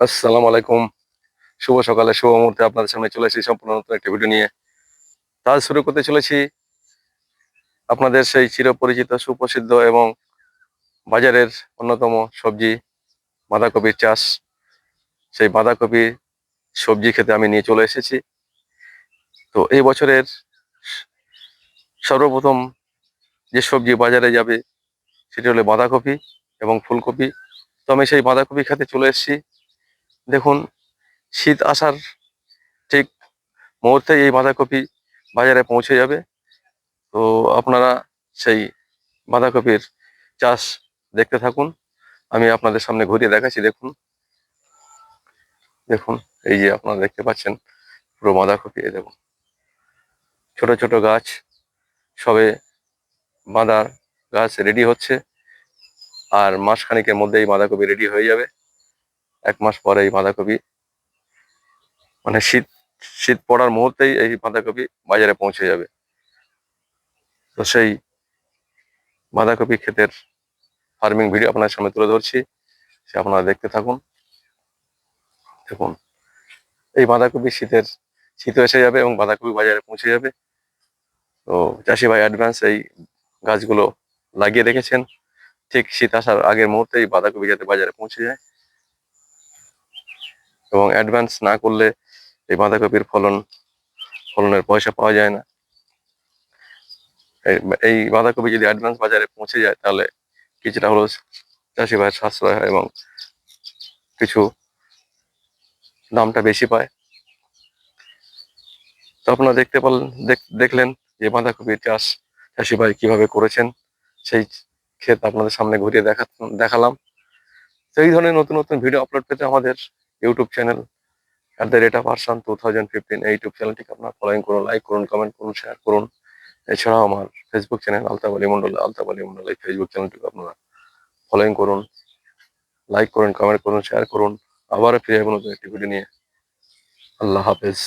আসসালামু আলাইকুম। শুভ সকালে, শুভ মুহূর্তে আপনাদের সামনে চলে এসেছি সম্পূর্ণ নতুন একটি ভিডিও নিয়ে। কাজ শুরু করতে চলেছি আপনাদের সেই চিরপরিচিত, সুপ্রসিদ্ধ এবং বাজারের অন্যতম সবজি বাঁধাকপির চাষ। সেই বাঁধাকপি সবজি খেতে আমি নিয়ে চলে এসেছি। তো এই বছরের সর্বপ্রথম যে সবজি বাজারে যাবে, সেটি হলো বাঁধাকপি এবং ফুলকপি। তো আমি সেই বাঁধাকপি খেতে চলে এসেছি। দেখুন, শীত আসার ঠিক মুহূর্তে এই বাঁধাকপি বাজারে পৌঁছে যাবে। তো আপনারা সেই বাঁধাকপির চাষ দেখতে থাকুন। আমি আপনাদের সামনে ঘুরিয়ে দেখাচ্ছি, দেখুন। দেখুন, এই যে আপনারা দেখতে পাচ্ছেন পুরো বাঁধাকপি দেখুন। ছোট ছোট গাছ, সবে বাঁধার গাছ রেডি হচ্ছে। আর মাসখানিকের মধ্যে এই বাঁধাকপি রেডি হয়ে যাবে। এক মাস পরে এই বাঁধাকপি। মানে শীত শীত পড়ার মুহূর্তেই এই বাঁধাকপি বাজারে পৌঁছে যাবে। তো সেই বাঁধাকপি ক্ষেতের ফার্মিং ভিডিও আপনার সামনে তুলে ধরছি। সে আপনারা দেখতে থাকুন। দেখুন, এই বাঁধাকপি শীতের, শীত এসে যাবে এবং বাঁধাকপি বাজারে পৌঁছে যাবে। তো চাষি ভাই অ্যাডভান্স এই গাছগুলো লাগিয়ে রেখেছেন। ঠিক শীত আসার আগের মুহূর্তে এই বাঁধাকপি যাতে বাজারে পৌঁছে যায়। এবং অ্যাডভান্স না করলে এই বাঁধাকপির ফলন, ফলনের পয়সা পাওয়া যায় না। এই- বাঁধাকপি যদি অ্যাডভান্স বাজারে পৌঁছে যায়, তাহলে কিছুটা হলেও চাষি ভাইয়ের সাশ্রয় হয় এবং কিছু দামটা বেশি পায়। তো আপনারা দেখতে পারলেন দেখ- দেখলেন যে বাঁধাকপির চাষ চাষি ভাই কীভাবে করেছেন, সেই ক্ষেত আপনাদের সামনে ঘুরিয়ে দেখা, দেখালাম। তো এই ধরনের নতুন নতুন ভিডিও আপলোড পেতে আমাদের YouTube channel at the rate of আরসান two thousand fifteen এই ইউটিউব চ্যানেলটিকে আপনারা ফলোইং করুন লাইক করুন কমেন্ট করুন শেয়ার করুন। এছাড়াও আমার ফেসবুক চ্যানেল আলতা আলী মন্ডল আলতা আলী মন্ডল এই ফেসবুক চ্যানেলটিকে আপনারা ফলোইং করুন লাইক করুন কমেন্ট করুন শেয়ার করুন। আবারও ফিরে যাব নতুন একটি ভিডিও নিয়ে। আল্লাহ হাফেজ।